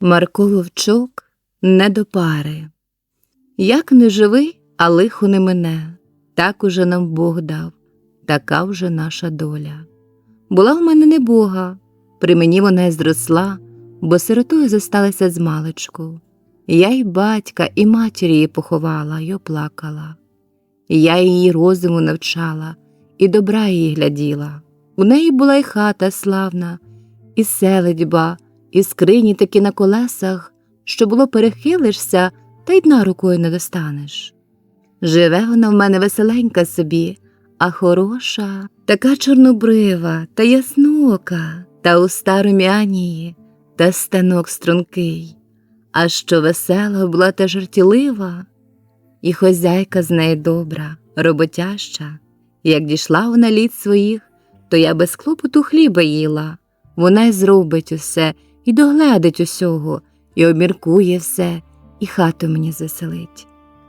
Марко Вовчок не до пари. Як не живий, а лихо не мине, так уже нам Бог дав, така вже наша доля. Була в мене не Бога, при мені вона й зросла, бо сиротою зосталася з маличку. Я й батька, і матір її поховала й оплакала. Я її розуму навчала, і добра її гляділа. У неї була й хата славна, і селедьба, і скрині такі на колесах, що було перехилишся, та й дна рукою не достанеш. Живе вона в мене веселенька собі, а хороша, така чорнобрива та яснока, та уста рум'янії, та станок стрункий. А що весела була та жартілива, і хозяйка з неї добра, роботяща. Як дійшла вона літ своїх, то я без клопоту хліба їла. Вона й зробить усе, і догледить усього, і обміркує все, і хату мені заселить.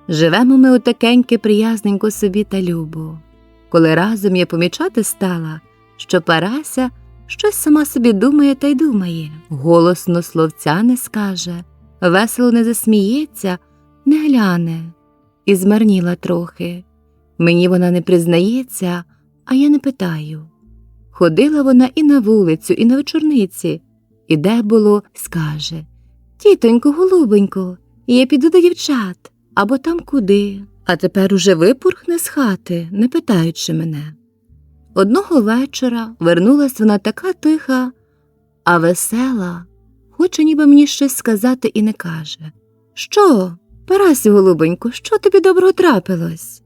Живемо ми отакеньке приязненько собі та любо. Коли разом я помічати стала, що Парася щось сама собі думає та й думає, голосно словця не скаже, весело не засміється, не гляне, і змарніла трохи. Мені вона не признається, а я не питаю. Ходила вона і на вулицю, і на вечорниці, і де було, скаже Тітонько, голубенько, я піду до дівчат або там куди, а тепер уже випурхне з хати, не питаючи мене. Одного вечора вернулась вона така тиха, а весела, хоче ніби мені щось сказати і не каже. Що, Парасю, голубенько, що тобі доброго трапилось?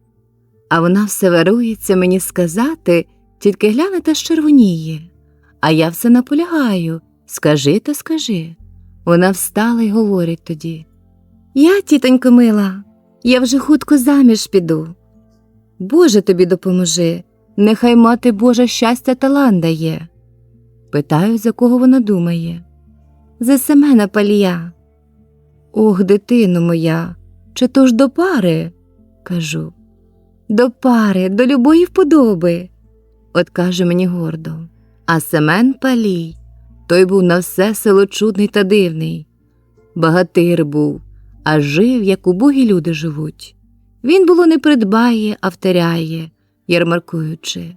А вона все варується мені сказати, тільки гляне та щервоніє. А я все наполягаю скажи та скажи. Вона встала й говорить тоді. Я, тітонько мила, я вже хутко заміж піду. Боже тобі допоможи, нехай мати Божа щастя талан дає. Питаю, за кого вона думає. За Семена Палія. Ох, дитино моя, чи то ж до пари? кажу. До пари, до любої вподоби, от каже мені гордо. А Семен Палій, той був на все село чудний та дивний. Багатир був, а жив, як убогі люди живуть. Він було не придбає, а втеряє, ярмаркуючи.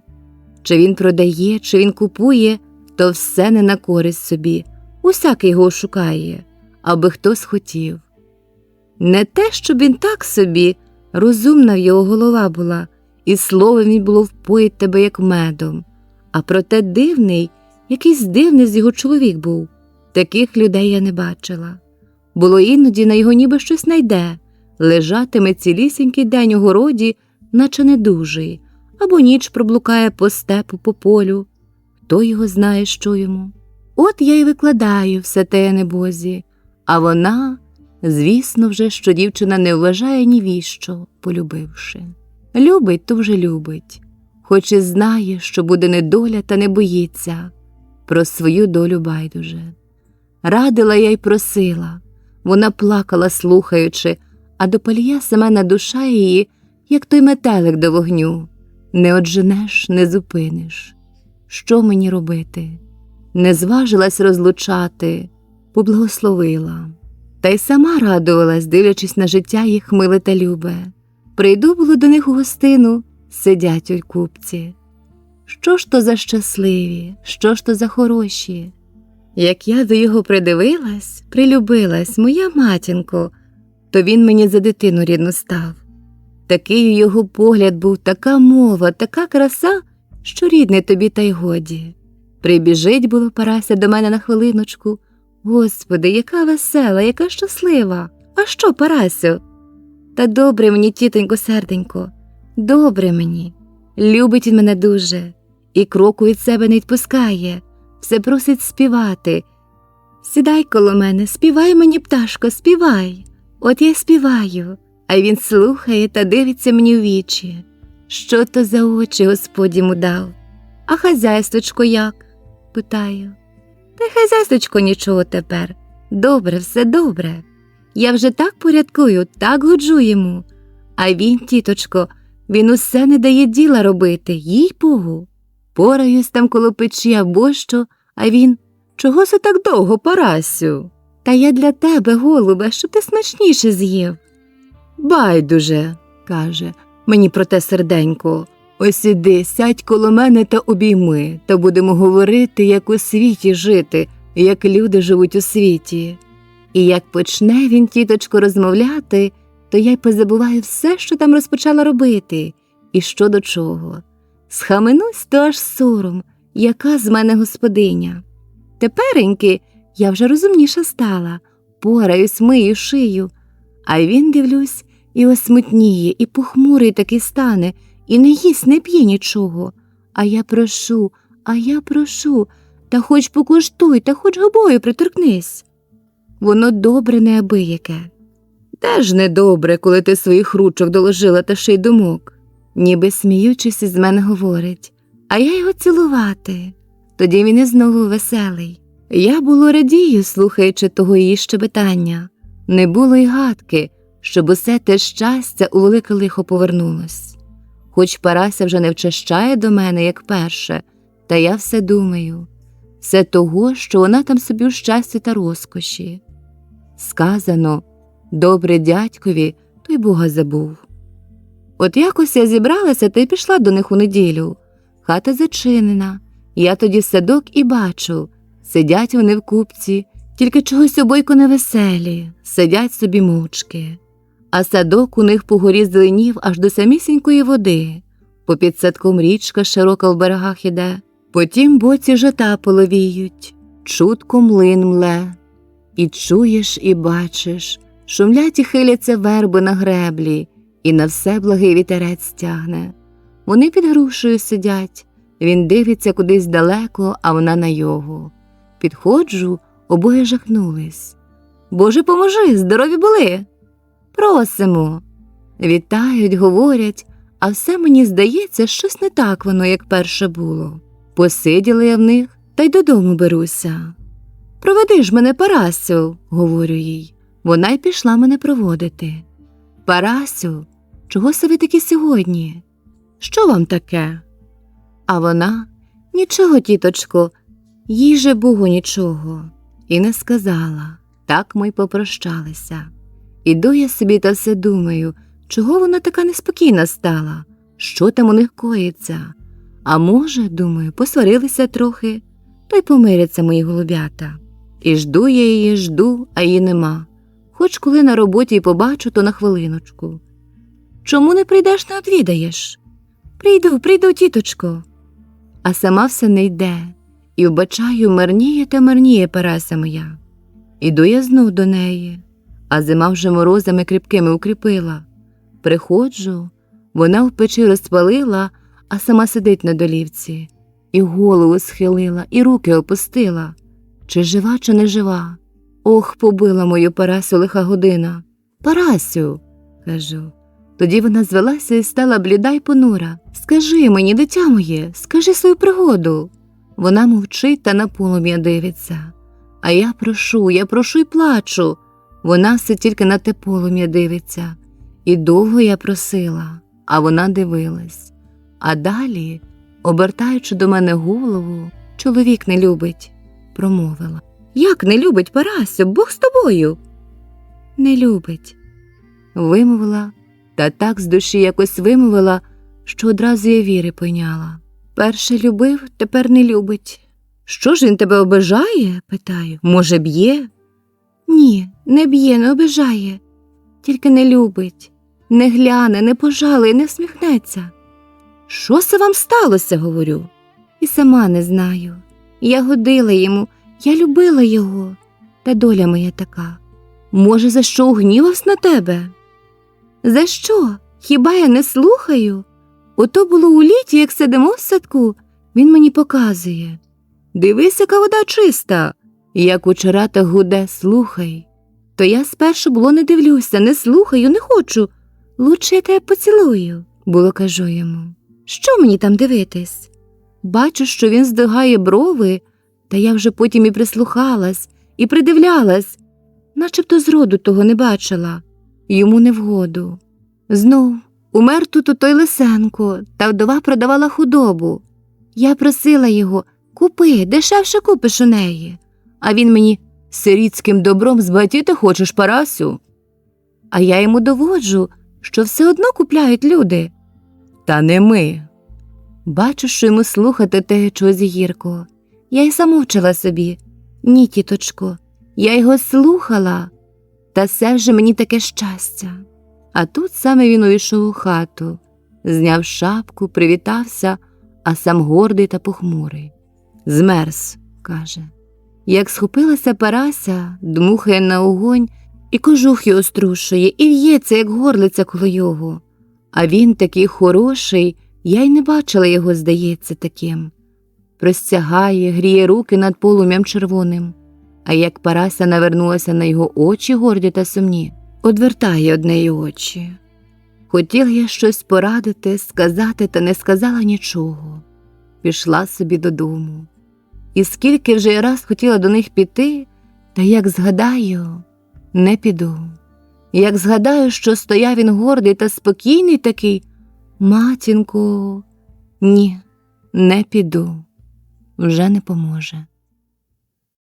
Чи він продає, чи він купує, то все не на користь собі, усякий його шукає, аби хтось хотів. Не те, щоб він так собі, розумна в його голова була, і словом він було впоїть тебе, як медом, а проте дивний, якийсь дивний з його чоловік був. Таких людей я не бачила. Було іноді на його ніби щось найде, лежатиме цілісінький день у городі, наче недужий, або ніч проблукає по степу, по полю. Хто його знає, що йому? От я й викладаю все те небозі, а вона, звісно, вже, що дівчина не вважає ні віщо, полюбивши. Любить, то вже любить, хоч і знає, що буде недоля, та не боїться, про свою долю байдуже. Радила я й просила. Вона плакала, слухаючи, а до палія Семена душа її, як той метелик до вогню. Не одженеш, не зупиниш. Що мені робити? Не зважилась розлучати, поблагословила. Та й сама радувалась, дивлячись на життя їх миле та любе. Прийду було до них у гостину, сидять у купці. Що ж то за щасливі, що ж то за хороші? Як я до його придивилась, прилюбилась, моя матінко, то він мені за дитину рідну став. Такий у його погляд був така мова, така краса, що рідний тобі, та й годі. Прибіжить було Парася до мене на хвилиночку. Господи, яка весела, яка щаслива. А що, Парасю? Та добре мені, тітонько, серденько, добре мені. Любить він мене дуже, і кроку від себе не відпускає, все просить співати. Сідай коло мене, співай мені, пташко, співай. От я співаю, а він слухає та дивиться мені в вічі. Що то за очі Господь йому дав? А хазяйствочко як? питаю. Та й хазяйствочко нічого тепер. Добре, все добре. Я вже так порядкую, так годжу йому. А він, тіточко, він усе не дає діла робити, їй богу. Пораюсь там коло печі або що, а він чого це так довго, Парасю? Та я для тебе, голубе, щоб ти смачніше з'їв. Байдуже, каже, мені про те серденько. Ось іди, сядь коло мене та обійми, та будемо говорити, як у світі жити, як люди живуть у світі. І як почне він, тіточко, розмовляти, то я й позабуваю все, що там розпочала робити, і що до чого. Схаменусь, то аж сором, яка з мене господиня. Тепереньки я вже розумніша стала, пораюсь, мию шию, а він, дивлюсь, і осмутніє, і похмурий таки стане, і не їсть, не п'є нічого. А я прошу, а я прошу, та хоч покуштуй, та хоч губою приторкнись. Воно добре неабияке. Де ж не коли ти своїх ручок доложила та ще й думок, ніби сміючись із мене говорить, а я його цілувати. Тоді він і знову веселий. Я було радію, слухаючи того її щебетання. Не було й гадки, щоб усе те щастя у велике лихо повернулось. Хоч Парася вже не вчащає до мене, як перше, та я все думаю все того, що вона там собі у щасті та розкоші. Сказано добре дядькові, той Бога забув. От якось я зібралася та й пішла до них у неділю. Хата зачинена. Я тоді в садок і бачу сидять вони в купці, тільки чогось обойко невеселі, сидять собі мовчки. А садок у них по горі зеленів аж до самісінької води. Попід садком річка широка в берегах іде, по тім боці жота половіють, чутко млин мле. І чуєш, і бачиш, шумлять і хиляться верби на греблі, і на все благий вітерець стягне. Вони під грушею сидять, він дивиться кудись далеко, а вона на його. Підходжу, обоє жахнулись. Боже, поможи, здорові були. Просимо. Вітають, говорять, а все мені здається, щось не так воно, як перше було. Посиділа я в них та й додому беруся. Проведи ж мене, Парасю, говорю їй. Вона й пішла мене проводити. Парасю, чого се ви такі сьогодні? Що вам таке? А вона нічого, тіточко, їй же Богу нічого. І не сказала. Так ми й попрощалися. Іду я собі та все думаю, чого вона така неспокійна стала, що там у них коїться. А може, думаю, посварилися трохи, то й помиряться мої голубята. І жду я її, жду, а її нема. Хоч коли на роботі й побачу, то на хвилиночку. Чому не прийдеш не одвідаєш? Прийду, прийду, тіточко. А сама все не йде, і вбачаю, марніє та марніє Парася моя. Іду я знов до неї, а зима вже морозами кріпкими укріпила. Приходжу, вона в печі розпалила, а сама сидить на долівці, і голову схилила, і руки опустила. Чи жива, чи не жива? Ох, побила мою Парасю лиха година. Парасю, кажу. Тоді вона звелася і стала бліда й понура. Скажи мені, дитя моє, скажи свою пригоду. Вона мовчить та на полум'я дивиться. А я прошу, я прошу й плачу. Вона все тільки на те полум'я дивиться. І довго я просила, а вона дивилась. А далі, обертаючи до мене голову, чоловік не любить, промовила. Як не любить Парасю, Бог з тобою? Не любить, вимовила, та так з душі якось вимовила, що одразу я віри пойняла. Перше любив, тепер не любить. Що ж він тебе обижає? питаю. Може, б'є? Ні, не б'є, не обижає, тільки не любить, не гляне, не пожалує, не всміхнеться. Що це вам сталося? говорю. І сама не знаю. Я годила йому, я любила його, та доля моя така. Може, за що угнівався на тебе? За що? Хіба я не слухаю? Ото було у літі, як сидимо в садку, він мені показує. Дивись, яка вода чиста. Як учора та гуде, слухай. То я спершу було не дивлюся, не слухаю, не хочу. Лучше я тебе поцілую, було кажу йому. Що мені там дивитись? Бачу, що він здигає брови, та я вже потім і прислухалась, і придивлялась, начебто зроду того не бачила, йому не вгоду. Знов умер тут той Лисенко, та вдова продавала худобу. Я просила його купи, дешевше купиш у неї. А він мені Сирітським добром збагатіти хочеш, Парасю? А я йому доводжу, що все одно купляють люди. Та не ми. Бачу, що йому слухати те чогось гірко. Я й замовчала собі. Ні, тіточко, я його слухала, та все вже мені таке щастя. А тут саме він увійшов у хату, зняв шапку, привітався, а сам гордий та похмурий. Змерз, каже. Як схопилася Парася, дмухає на огонь, і кожух його струшує, і в'ється, як горлиця коло його. А він такий хороший, я й не бачила його, здається, таким. Простягає, гріє руки над полум'ям червоним, а як Парася навернулася на його очі горді та сумні, одвертає од неї очі. Хотіла я щось порадити, сказати, та не сказала нічого. Пішла собі додому. І скільки вже я раз хотіла до них піти, та як згадаю, не піду. Як згадаю, що стояв він гордий та спокійний такий, матінко, ні, не піду, вже не поможе.